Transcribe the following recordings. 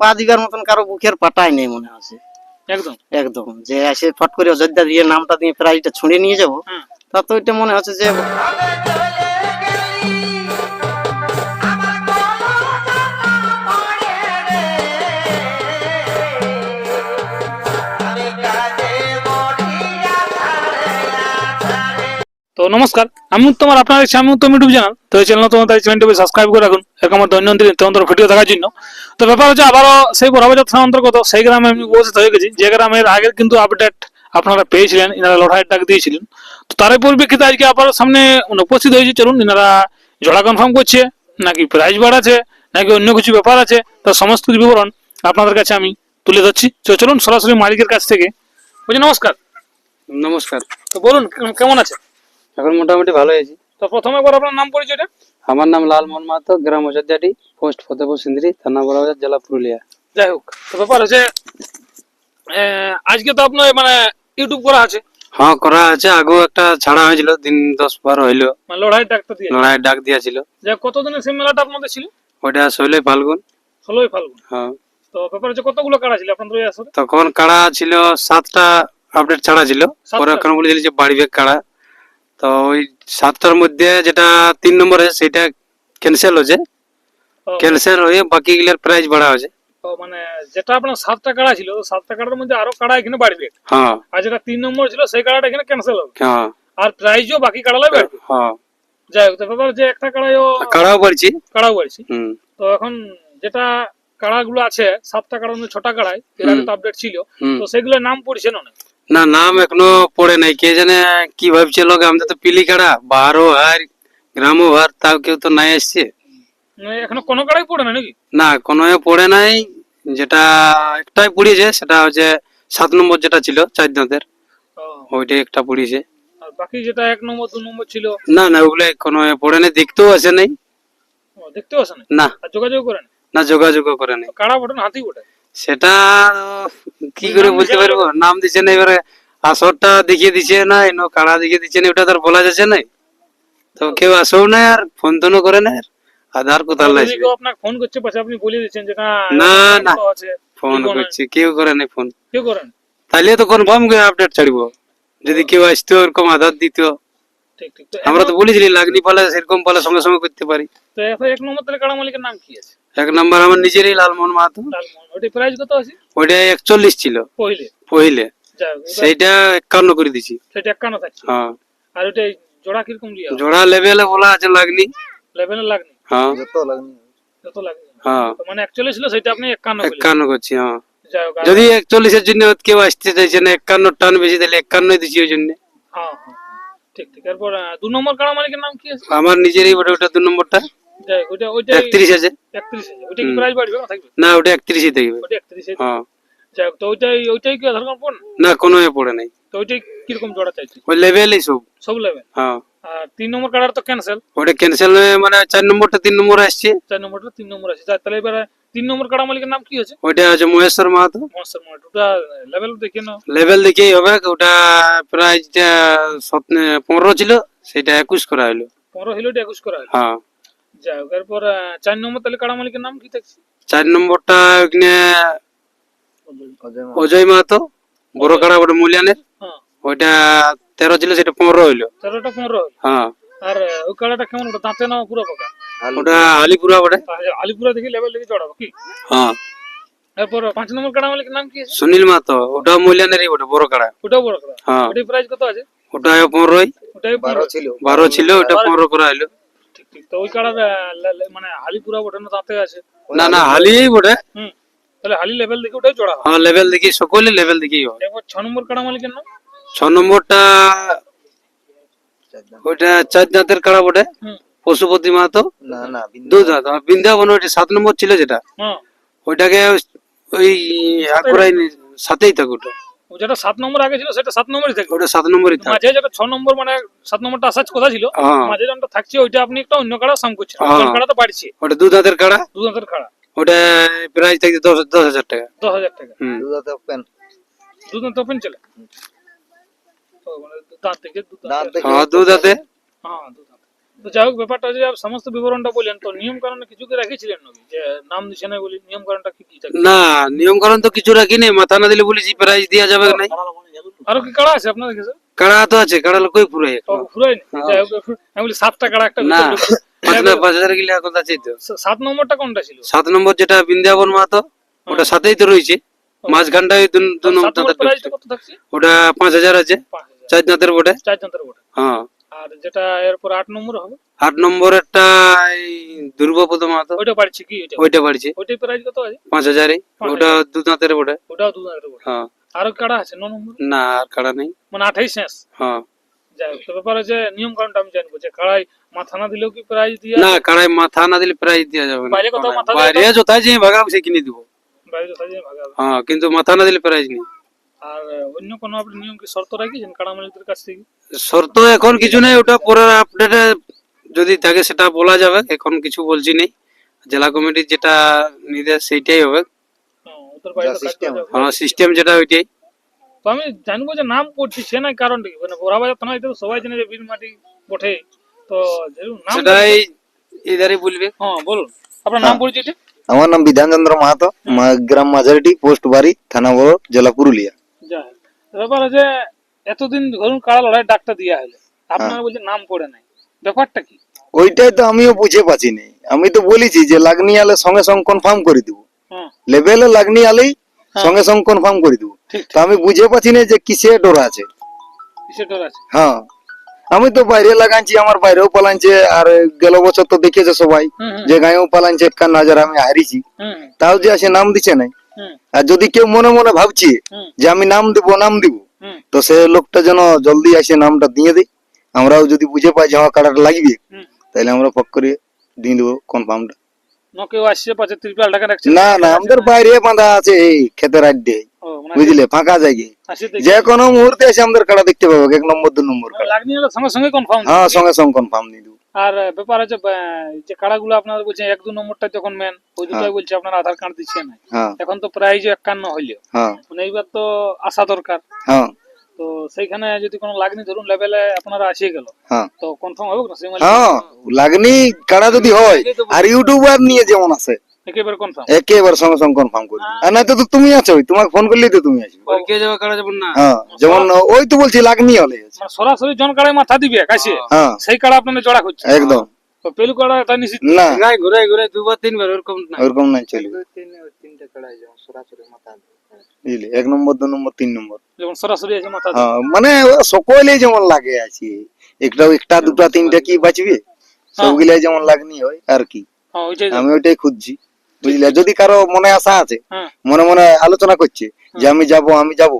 পা দিবার মতন কারও বুকের পাটাই নেই মনে আছে। একদম। একদম। যে এসে ফট করে অযোধ্যা দিয়ে নামটা দিয়ে প্রাইজটা ছুঁড়ে নিয়ে যাব তা তো এটা মনে হচ্ছে যে নমস্কার আমি তোমার আপনার আমি উত্তম ইউটিউব চ্যানেল তো এই চ্যানেল তোমার চ্যানেলটি সাবস্ক্রাইব করে রাখুন। এরকম আমার দৈনন্দিন নিত্যন্তর ভিডিও দেখার জন্য। তো ব্যাপার হচ্ছে আবারও সেই বড়বাজার থানা অন্তর্গত সেই গ্রামে আমি উপস্থিত হয়ে গেছি। যে গ্রামের আগের কিন্তু আপডেট আপনারা পেয়েছিলেন এনারা লড়াইয়ের ডাক দিয়েছিলেন। তো তারই পরিপ্রেক্ষিতে আজকে আবার সামনে মানে উপস্থিত হয়েছে। চলুন এনারা জোড়া কনফার্ম করছে নাকি প্রাইজ বাড়াচ্ছে নাকি অন্য কিছু ব্যাপার আছে তার সমস্ত বিবরণ আপনাদের কাছে আমি তুলে ধরছি। তো চলুন সরাসরি মালিকের কাছ থেকে। বলছি নমস্কার। নমস্কার। তো বলুন কেমন আছে এখন মোটামুটি ভালো আছি তো প্রথমে একবার আপনার নাম পরিচয়টা? আমার নাম লালমোহন মাহাতো গ্রাম অযোধ্যাটি পোস্ট ফতেপুর সিন্দ্রি থানা বড়বাজার জেলা পুরুলিয়া। যাই হোক তো ব্যাপার হচ্ছে আজকে তো আপনার মানে ইউটিউব করা আছে। হ্যাঁ করা আছে। আগেও একটা ছাড়া হয়েছিল দিন দশ বারো হইল। মানে লড়াই ডাক্তার দিয়ে। লড়াইয়ের ডাক দিয়েছিল। যে কতদিনের সেই মেলাটা আপনাদের ছিল? ওইটা ষোলোই ফাল্গুন। ষোলোই ফাল্গুন। হ্যাঁ। তো ব্যাপার হচ্ছে কতগুলো কাড়া ছিল আপনাদের ওই তখন কাড়া ছিল সাতটা আপডেট ছাড়া ছিল? পরে ওখানে বলেছিল যে বাড়ি ব্যাগ কাড়া। তো ওই সাতটার মধ্যে যেটা তিন নম্বর আছে সেটা ক্যান্সেল হয়েছে। ক্যান্সেল হয়ে বাকি বাকিগুলোর প্রাইস বাড়া হয়েছে। তো মানে যেটা আপনার সাতটা কাড়া ছিল সাতটা কাড়ার মধ্যে আরও কাড়া এখানে বাড়বে। হ্যাঁ। আর যেটা তিন নম্বর ছিল সেই কাড়াটা এখানে ক্যান্সেল হবে। হ্যাঁ। আর প্রাইজও বাকি কাড়ালাই বাড়বে। হ্যাঁ। যাই হোক ব্যাপার যে একটা কাড়াইও কাড়াও বাড়ছি। কাড়াও বাড়ছে। তো এখন যেটা কাড়াগুলো আছে সাতটা কাড়ার মধ্যে ছটা কাড়াই এর আগে তো আপডেট ছিল। তো সেগুলোর নাম পড়ছে না অনেক। না নাম এখনও পড়ে নাই কে জানে কি ভাবছে লোক আমাদের তো পিলি কাড়া বাহারও হার গ্রামও হার তাও কেউ তো নাই মানে এখনও কোনো কাড়াই পড়ে না নাকি? না কোনো পড়ে নাই যেটা একটাই পড়িয়েছে সেটা হচ্ছে সাত নম্বর যেটা ছিল চার দাঁতের ওইটাই একটা পড়িয়েছে। আর বাকি যেটা এক নম্বর দু নম্বর ছিল? না না ওগুলো কোনো পড়ে নাই দেখতেও আসে নাই। দেখতেও আসে না। যোগাযোগ করেন না যোগাযোগও করে নাই। কাড়া বটে হাতি বটে? সেটা কি করে নাম দিছে পারব? নাম দিচ্ছে না এবারে আসরটা দেখিয়ে দিচ্ছে না এনো কাড়া দেখিয়ে না ওটা বলা যাচ্ছে না। তো কেউ আসেও না আর ফোন টোনও করে না আধার আপনাকে ফোন করছে পাশে আপনি বলে দিচ্ছেন যে না না, না। ফোন করছে কেউ করে নাই ফোন। কেউ করেন তাহলে তো কনফার্ম করে আপডেট ছাড়বো। যদি কেউ আসতো এরকম আধার দিত। আমরা তো বলেছিলি লাগনি পালে সেরকম পালে সঙ্গে সঙ্গে করতে পারি। তো এক নম্বর তাহলে কাড়া মালিকের নাম কি আছে? এক নম্বর আমার নিজেরই লালমোহন মাহাতো। ওইটা একচল্লিশ ছিল। পহিলে। সেইটা একান্ন করে দিছি সেটা একান্ন হ্যাঁ। আর জোড়া লেভেল জোড়া বলা আছে লাগনি। লেভেলে লাগনি? হ্যাঁ।, হ্যাঁ। মানে একচল্লিশ আপনি একান্ন একান্ন করছি হ্যাঁ। যদি একচল্লিশের জন্য কেউ না একান্ন টান দিছি ওই জন্য। ঠিক ঠিক। নাম কি আমার নিজেরই বটে ওটা দু নম্বরটা। যাই হোক, ওইটা ওইটা একত্রিশ আছে। একত্রিশ আছে। ওইটা কি প্রাইস বাড়বে না থাকবে না ওটা একত্রিশই থাকবে ওইটা একত্রিশ হ্যাঁ। যাই তো ওইটাই ওইটাই কি আধার কার্ড পড়েন না? কোনো এ পড়ে নাই। তো ওইটাই কীরকম জোড়া চাইছে ওই লেভেলই সব। সব লেভেল হ্যাঁ। আর তিন নম্বর কার্ডার তো ক্যান্সেল ওটা ক্যান্সেল মানে চার নম্বরটা তিন নম্বর আসছে। চার নম্বরটা তিন নম্বর যাই, তাহলে এবারে তিন নম্বর কাড়া মালিকের নাম কি আছে? ওইটা আছে মহেশ্বর মাহাতো। মার্ট ওটা লেভেল দেখে নাও। লেভেল দেখেই হবে। ওটা প্রাইসটা পনেরো ছিল সেটা একুশ করা হলো। পনেরো হিলো একুশ করা হলো। হ্যাঁ। যাই হোক এরপর চার নম্বর তাহলে কাড়া মালিকের নাম কি থাকছে? চার নম্বরটা ওখানে অজয় মাহাতো বড় কাড়া ওটা মূল্যানের। হ্যাঁ। ওইটা তেরো ছিল সেটা পনেরো হইল। তেরোটা পনেরো হলো হ্যাঁ। আর ওই কাড়াটা কেমন ওটা? দাঁতে নাও পুরো পাকা? ওটা আলিপুরা ওটা আলিপুরা দেখি লেভেল দেখি জড়াবো কি? হ্যাঁ। এরপর পাঁচ নম্বর কাড়া মালিকের নাম কি সুনীল মাহাতো ওটা মূল্যানেরই ওটা বড় কাড়া। ওটাও বড় কাড়া? হ্যাঁ। ওটার প্রাইস কত আছে? ওটা পনেরোই। ওটাই পনেরো। ছিল। বারো ছিল ওটা পনেরো করা ঠিক তো ওই মানে আছে? না না হালি বটে। হুম তাহলে হালি লেভেল দেখে ওটাই জোড়া হ্যাঁ। লেভেল দেখি সকলে লেভেল দেখি হয়। এরপর ছ নম্বর কাড়া মালিকের নাম? ছ নম্বরটা ওইটা চার দাঁতের কাড়া বটে। পশুপতি মাহাতো। না না দু দাঁত বৃন্দাবন ওইটা সাত নম্বর ছিল যেটা। হ্যাঁ। ওইটাকে ওই সাথেই থাক ওটা। যেটা সাত নম্বর আগে ছিল সেটা সাত নম্বরই থাকবে ওটা সাত নম্বরই থাক। মাঝে যেটা ছ নম্বর মানে সাত নম্বরটা আসার কথা ছিল হ্যাঁ। মাঝে যেটা থাকছে ওইটা আপনি একটা অন্য কাড়া সাম করছেন। হ্যাঁ। কাড়া তো বাড়ছে। ওটা দু দাঁতের কাড়া? দু দাঁতের কাড়া। ওটা প্রাইস থাকছে দশ দশ হাজার টাকা। দশ হাজার টাকা। দু দাঁত ওপেন চলে তো মানে দু দাঁত থেকে দু দাঁত হ্যাঁ দু দাঁতে। হ্যাঁ দু দাঁত। তো যাই হোক ব্যাপারটা যে সমস্ত বিবরণটা বললেন তো নিয়ম কারণে কিছু কি রেখেছিলেন নাকি? যে নাম দিচ্ছে না বলি নিয়ম কারণটা কি কি না নিয়ম কারণ তো কিছু রাখিনি মাথা না দিলে বলেছি প্রাইজ দেওয়া যাবে নাই। আরও কি কাড়া আছে আপনাদের কাছে? কাড়া তো আছে কাড়া কই ফুরাই ফুরাই যাই হোক আমি বলি সাতটা কাড়া একটা না পাঁচ হাজার গিলা কথা আছে তো। সাত নম্বরটা কোনটা ছিল? সাত নম্বর যেটা বৃন্দাবন মাহাতো ওটা সাথেই তো রয়েছে। মাঝখানটায় ওটা পাঁচ হাজার আছে। চার দাঁতের বটে। চার যন্ত্র ওটা হ্যাঁ। আর যেটা এরপর আট নম্বর হবে? আট নম্বরেরটা এই দুর্গাপদ মাহাতো। ওইটা বাড়ছে কি? ওইটা? ওইটাই প্রাইস কত আছে? পাঁচ হাজারে। ওটা দু দাঁতের বটে। ওটাও দু করে। হ্যাঁ। আরও কাড়া আছে ন নম্বর? না আর কাড়া নেই। মানে আঠাইশ শেষ হ্যাঁ। যাই হোক তো ব্যাপার আছে নিয়ম কারণটা আমি জানব যে কাড়াই মাথা না দিলেও কি প্রাইজ দিয়ে না কাড়ায় মাথা না দিলে প্রাইজ যাবে না। বাইরে কোথাও মাথা বাইরে যোথায় যে ভাগাবো সে কিনে দিব। বাইরে ভাগাবে। হ্যাঁ কিন্তু মাথা না দিলে প্রাইজ নেই। আর অন্য কোনো আপনি নিয়ম কি শর্ত রাখিয়েছেন কাড়া মালিকদের কাছ থেকে? শর্ত এখন কিছু নেই ওটা পরের আপডেটে যদি থাকে সেটা বলা যাবে এখন কিছু বলছি নেই। জেলা কমিটির যেটা নির্দেশ সেইটাই হবে। হ্যাঁ। হ্যাঁ সিস্টেম যেটা ওইটাই। তো আমি জানব যে নাম করছি সে নাই কারণটা কি? মানে বোরা বাজার থানায় সবাই জানে যে বীর মাটি বটে। তো নাম সেটাই এধারে বলবে। হ্যাঁ বলুন। আপনার নাম পরিচয়টা আমার নাম বিধানচন্দ্র মাহাতো গ্রাম মাঝারিটি পোস্ট বাড়ি থানা বড় জেলা পুরুলিয়া। ব্যাপার আছে এতদিন ধরুন কাড়া লড়াই ডাকটা দিয়া হলো আপনারা বলছেন নাম পড়ে নাই। ব্যাপারটা কি? ওইটাই তো আমিও বুঝে পাচ্ছি নি আমি তো বলেছি যে লাগনি আলে সঙ্গে সঙ্গে কনফার্ম করে দিব। হ্যাঁ লেভেলে লাগনি আলেই সঙ্গে সঙ্গে কনফার্ম করে দিব। তো আমি বুঝে পাচ্ছি না যে কিসে ডোরা আছে। আছে? হ্যাঁ। আমি তো বাইরে লাগাচ্ছি আমার বাইরেও পালানছে আর গেল বছর তো দেখেছে সবাই। যে গায়েও পালানছে একান্ন হাজার আমি হারিছি তাও যে আসে নাম দিচ্ছে নাই। আর যদি কেউ মনে মনে ভাবছি যে আমি নাম দিব নাম দিব তো সে লোকটা যেন জলদি এসে নামটা দিয়ে দেয়। আমরাও যদি বুঝে পাই যে আমার কাটাটা লাগবে তাহলে আমরা পক করে দিয়ে দেবো কনফার্মটা ন না আমাদের বাইরে বাঁধা আছে এই ক্ষেতের আড্ডে। মানে বুঝলে? ফাঁকা জায়গায়। আসে যে কোনো মুহূর্তে এসে আমাদের কাটা দেখতে পাবো এক নম্বর দু নম্বর হ্যাঁ সঙ্গে সঙ্গে কনফার্ম দিয়ে দেবো। আর ব্যাপার আছে যে কাড়াগুলো আপনারা বলছেন এক দু নম্বরটা যখন মেন ওই দুটাই বলছে আপনারা আধার কার্ড দিচ্ছে না। হ্যাঁ। এখন তো প্রায় যে একান্ন হইলেও হ্যাঁ। মানে এইবার তো আসা দরকার। হ্যাঁ। তো সেইখানে যদি কোনো লাগনি ধরুন লেভেলে আপনারা আসিয়ে গেল হ্যাঁ। তো কনফার্ম হবে না? হ্যাঁ লাগনি কাড়া যদি হয়। আর ইউটিউবার নিয়ে যেমন আছে। একেবারে কনফার্ম একেবারে সঙ্গে সঙ্গে কনফার্ম করে আর না তো তুমি আছো তোমাকে ফোন করলেই তো তুমি আসবে। পরীক্ষা যাওয়া কাড়া যাবেন না? হ্যাঁ যেমন ওই তো বলছি লাগনি হলে। মানে সরাসরি জন কাড়ায় মাথা দিবে কাছে? হ্যাঁ। সেই কাড়া আপনাদের জড়া করছে। একদম। তো পেলু কাড়া তা নিশ্চিত না। গায়ে ঘুরাই ঘুরাই দুবার তিনবার ওরকম না ওরকম নাই চলবে বুঝলি? এক নম্বর দু নম্বর তিন নম্বর। যেমন সরাসরি আছে মাথা হ্যাঁ মানে সকলেই যেমন লাগে আছে একটা একটা দুটা তিনটা কি বাঁচবে? সবগুলাই যেমন লাগনি হয় আর কি। হ্যাঁ ওইটাই আমি ওইটাই খুঁজছি। বুঝলে? যদি কারও মনে আশা আছে মনে মনে আলোচনা করছে যে আমি যাব আমি যাব।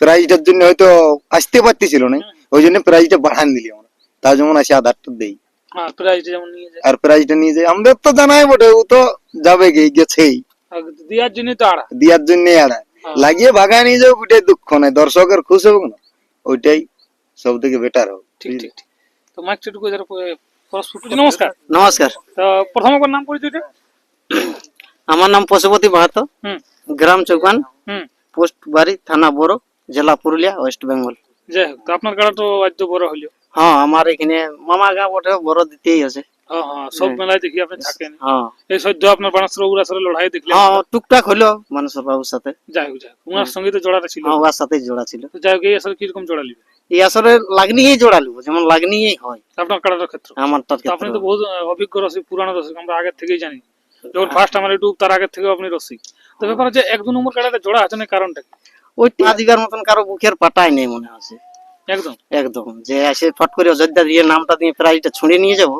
প্রাইজটার জন্য হয়তো আসতে পারতেছিল না। ওই জন্য প্রাইজটা বাড়ান দিলি আমরা। তার যেমন আসে আধারটা দেই। হ্যাঁ প্রাইজটা নিয়ে যায়। আর প্রাইজটা নিয়ে যাই আমাদের তো জানাই বটে ও তো যাবে গে গেছেই। আর দেওয়ার তো আড়া দিয়ার জন্য আড়ায়। হ্যাঁ। লাগিয়ে ভাগায় নিয়ে যাও ওইটাই দুঃখ নাই দর্শকের খুশ হোক না ওইটাই সব থেকে বেটার হোক ঠিক ঠিক ঠিক। তো মাইক চটুকু নমস্কার। নমস্কার। তো প্রথম নাম পরিচয়টা? আমার নাম পশুপতি মাহাতো গ্রাম চৌকান। পোস্ট বাড়ি থানা বড় জেলা পুরুলিয়া ওয়েস্ট বেঙ্গল। যাই হোক আপনার গাড়া তো আজ তো বড় হলো হ্যাঁ আমার এখানে মামা গা বটে বড় দিতেই আছে। হ্যাঁ হ্যাঁ সব মেলায় দেখি আপনি থাকেন। হ্যাঁ। এই সদ্য আপনার বানাসুর উড়াসরে লড়াই দেখলেন। হ্যাঁ টুকটাক হলো বাবুর সাথে। যাই হোক যাই হোক। ওনার সঙ্গে তো জোড়াটা ছিল। হ্যাঁ ওর সাথে জোড়া ছিল। যাই হোক এই আসলে কীরকম জোড়া এই আসলে লাগনিই জোড়া লিব যেমন হয়। আপনার কাড়াটার ক্ষেত্রে আমারটার তো আপনি তো বহুত অভিজ্ঞ রসিক পুরানো আমরা আগের থেকেই জানি। যখন ফার্স্ট আমার ইউটিউব তার আগের থেকেও আপনি রসিক। তো ব্যাপার এক দু নম্বর কাড়াটা জোড়া আছে না কারণটা ওই মতন কারও বুকের পাটাই নেই মনে আছে। একদম? একদম। যে এসে ফট করে অযোধ্যা দিয়ে নামটা দিয়ে প্রাইজটা ছুঁড়ে নিয়ে যাব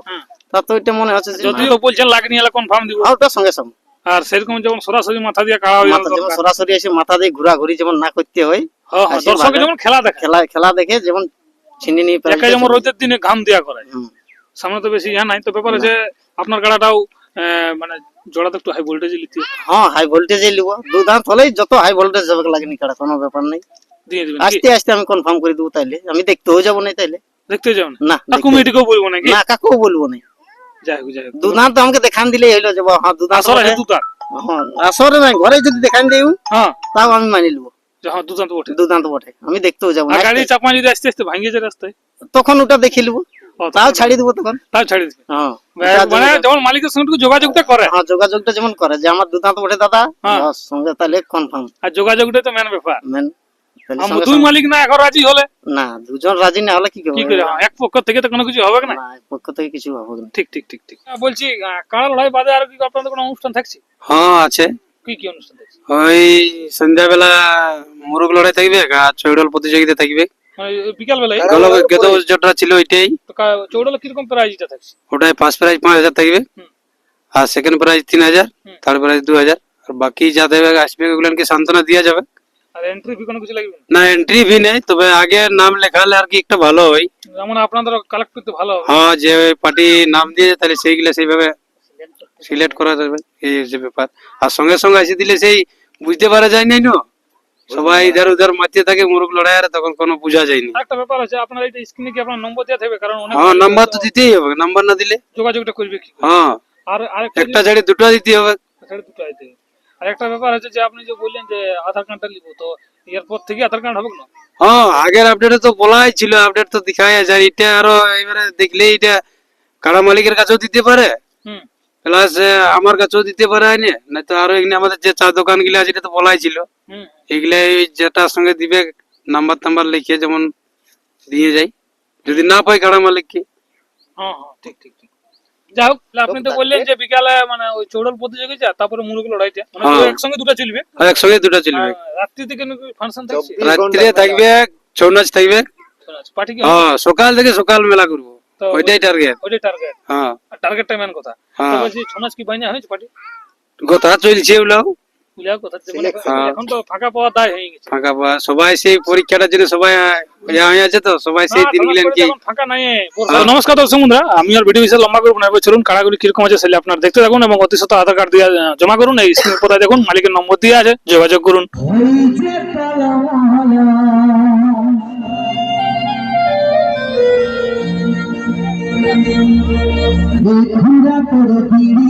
তা তো ওইটা মনে হচ্ছে যদিও বলছেন লাগনি এলা কনফার্ম দিব? ওটা সঙ্গে সঙ্গে। আর সেরকম যেমন সরাসরি মাথা দিয়ে কাড়া হয়ে যেমন সরাসরি এসে মাথা দিয়ে ঘোরাঘুরি যেমন না করতে হয় দর্শকে। যেমন খেলা দেখে। খেলা খেলা দেখে যেমন ছিনে নিয়ে একা যেমন রোদের দিনে ঘাম দেওয়া করে। সামনে তো বেশি ইয়া নাই তো ব্যাপার আছে আপনার গাড়াটাও আহ, মানে জোড়াতে একটু হাই ভোল্টেজ হ্যাঁ হাই ভোল্টেজে লিব দু দাঁত হলেই যত হাই ভোল্টেজ যাবে লাগেনি কাটা কোনো ব্যাপার নেই। দিয়ে দিবেন। আস্তে আস্তে আমি কনফার্ম করে দেবো তাইলে। আমি দেখতেও যাব না তাইলে। দেখতে যাও না? না দেখতে- বলব নাকি? না কাকেও বলব না। যাই হোক যাই হোক। দু দাঁত আমাকে দেখান দিলেই হইল যে হ্যাঁ দু দাঁত হ্যাঁ আসরে নাই ঘরে যদি দেখান দিই হ্যাঁ। তাও আমি মানি লিবো। হ্যাঁ দু দাঁত বটে। আমি দেখতেও যাব না। গাড়ি চাপা যদি আস্তে আস্তে ভাঙিয়ে যায় রাস্তায়। তখন ওটা দেখে লিবো। তাও ছাড়িয়ে দেবো তখন? তাও ছাড়ি দিবে। হ্যাঁ। মানে যেমন মালিকের সঙ্গে যোগাযোগটা করে। হ্যাঁ যোগাযোগটা যেমন করে যে আমার দুধান্ত ওঠে দাদা হ্যাঁ। সঙ্গে তাহলে কনফার্ম আর যোগাযোগটা তো মেন ব্যাপার। মেন দুই মালিক না এখন রাজি হলে? না দুজন রাজি না হলে কি কি করে? হ্যাঁ, এক পক্ষ থেকে তো কোনো কিছু হবে না? না এক পক্ষ থেকে কিছু হবে না। ঠিক ঠিক ঠিক ঠিক। বলছি লড়াই বাদে আর কি আপনাদের কোনো অনুষ্ঠান থাকছে? হ্যাঁ আছে। কি কি অনুষ্ঠান থাকছে? ওই সন্ধ্যাবেলা মুরগ লড়াই থাকবে আর চৌডল প্রতিযোগিতা থাকবে। মানে বিকাল বেলায় গেল যেটা ছিল ওইটাই। তো চৌড়ালে কীরকম প্রাইজটা থাকছে? ওটাই ফার্স্ট প্রাইজ পাঁচ হাজার থাকবে। আর সেকেন্ড প্রাইজ তিন হাজার থার্ড প্রাইজ দু হাজার। আর বাকি যা দেবে আসবে ওগুলোকে সান্ত্বনা দেওয়া যাবে। আর এন্ট্রি ফি কোনো কিছু লাগবে? না না এন্ট্রি ফি নেই তবে আগে নাম লেখালে আর কি একটা ভালো হয়। যেমন আপনাদের কালেক্ট করতে ভালো হ্যাঁ যে পার্টি নাম দিয়ে তাহলে সেইগুলো সেইভাবে সিলেক্ট করা যাবে এই ব্যাপার। আর সঙ্গে সঙ্গে এসে দিলে সেই বুঝতে পারা যায় নাই না। সবাই ইধার উধার মাতিয়ে থাকে মুরগ লড়াই আর তখন কোনো বোঝা যায়নি একটা ব্যাপার আছে আপনার এই স্ক্রিনে কি আপনার নম্বর দেওয়া থাকবে? কারণ অনেক হ্যাঁ নাম্বার তো দিতেই হবে নাম্বার না দিলে? যোগাযোগটা করবে কি হ্যাঁ। আর আরেকটা একটা ছাড়ি দুটো দিতে হবে। দুটো আইতে আর একটা ব্যাপার আছে যে আপনি যে বললেন যে আধার কার্ডটা নিব তো এরপর থেকে আধার কার্ড হবে না? হ্যাঁ আগের আপডেটে তো বলাই ছিল আপডেট তো দেখাই যায় এটা আরও এবারে দেখলে এটা কারা মালিকের কাছেও দিতে পারে। হুম। প্লাস আমার কাছেও দিতে পারে না না তো আরও এখানে আমাদের যে চা দোকানগুলো আছে এটা তো বলাই ছিল। এগুলা এই যেটার সঙ্গে দিবে নাম্বার টাম্বার লিখে যেমন দিয়ে যায় যদি না পাই কারা মালিককে হ্যাঁ হ্যাঁ ঠিক ঠিক ঠিক। যাই হোক তাহলে আপনি তো বললেন যে বিকালে মানে ওই চৌড়ল প্রতিযোগিতা তারপরে মুরগ লড়াইটা। মানে হ্যাঁ। একসঙ্গে দুটো চলবে? আর একসঙ্গে দুটো চলবে। রাত্রি থেকে ফাংশন থাকছে? রাত্রে থাকবে ছৌ নাচ থাকবে পার্টি কি হ্যাঁ সকাল থেকে সকাল মেলা করব। ওইটাই টার্গেট ওইটাই টার্গেট হ্যাঁ। টার্গেটটা মেন কথা। তো হ্যাঁ বলছি ছমাস কি বাইনা হয়েছে পার্টি? কথা চলছে ওগুলো বুঝলাম কথা যে মানে হ্যাঁ। এখন তো ফাঁকা পাওয়া দায় হয়ে গেছে। ফাঁকা পাওয়া সবাই সেই পরীক্ষাটার জন্য সবাই ইয়া হয়ে আছে তো সবাই সেই না, দিনগুলো সমাজ কি এখন ফাঁকা নাই তো নমস্কার দর্শক বন্ধুরা আমি আর ভিডিও বিশাল লম্বা করব না এবার চলুন কারাগুলি কীরকম আছে আপনারা দেখতে থাকুন এবং অতি সত্য আধার কার্ড দিয়ে আহ, জমা করুন। এই স্ক্রিন কোথায় দেখুন মালিকের নম্বর দিয়ে আছে যোগাযোগ করুন। ঘুরা করে পিড়িটা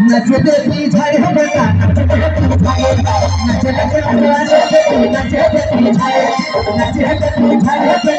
नचते पीछे हम बता नचते पीछे नचते पीछे नचते पीछे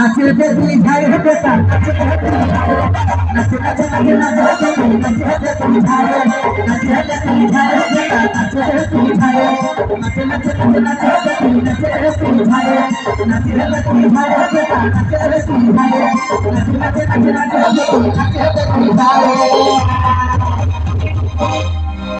नचल के तुम झाई है बेटा नचल के तुम नचल के तुम झाई है नचल के तुम झाई है बेटा नचल के तुम झाई है नचल के तुम नचल के तुम नचल के तुम झाई है नचल के तुम झाई है बेटा नचल के तुम झाई है नचल के तुम नचल के तुम नचल के तुम झाई है